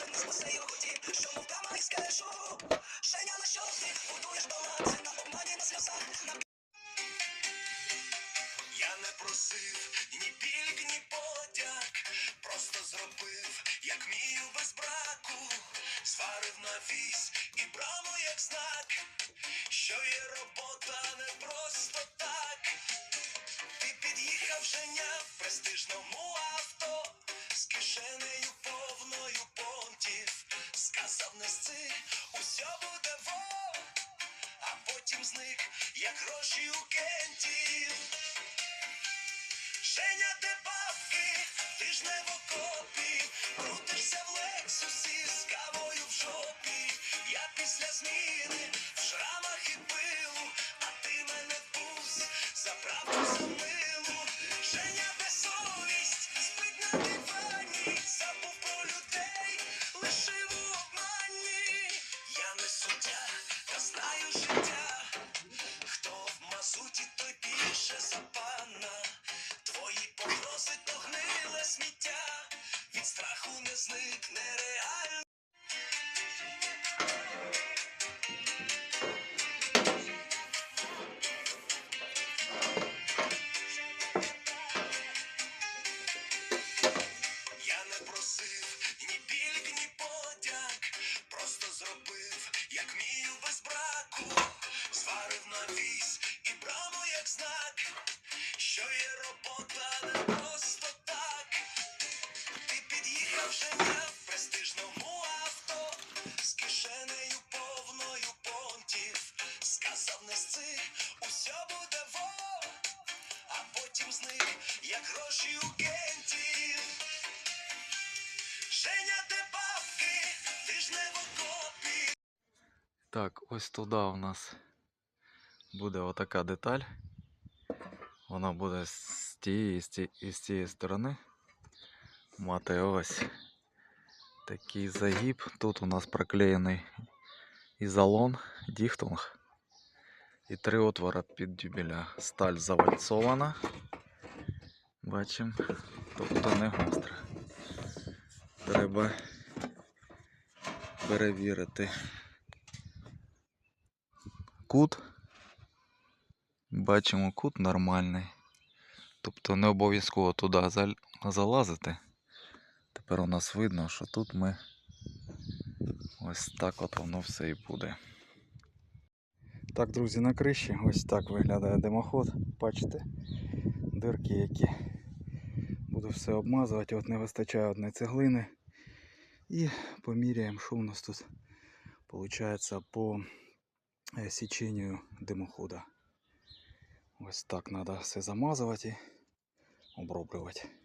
Ще не що мов камерах скажу Женя на щось, будуєш баланс На обмані, на сльозах, на Я не просив ні пільг, ні подяк. Просто зробив, як мію без браку. Сварив на і браму як знак Що є робота не просто так. Під'їхав Женя в престижному Сказав нести, усе буде во, а потім зник, як гроші у кентів. Женя, де бабки, ти ж не в окопі, крутишся в лексусі з кавою в жопі. Я після зміни в шрамах і пилу, а ти мене пусть за правду за милу. Як мію без браку, сварив на вісь і браму як знак, що є робота не просто так. Ти під'їхав женя в престижному авто з кишенею повною понтів. Сказав нести, усе буде во, а потім зник, як гроші Так, ось туди у нас буде отака деталь. Вона буде з тієї і з цієї сторони. Мати ось такий загиб. Тут у нас проклеєний ізолон, діфтунг. І три отвора під дюбеля. Сталь завальцована. Бачимо, тобто не гостра. Треба перевірити кут. Бачимо кут нормальний. Тобто не обов'язково туди залазити. Тепер у нас видно, що тут ми ось так от воно все і буде. Так, друзі, на криші ось так виглядає димоход. Бачите, дирки які. Буду все обмазувати, от не вистачає одної цеглини. І поміряємо, що у нас тут виходить по е, дымохода вот так треба все замазувати и оброблювати.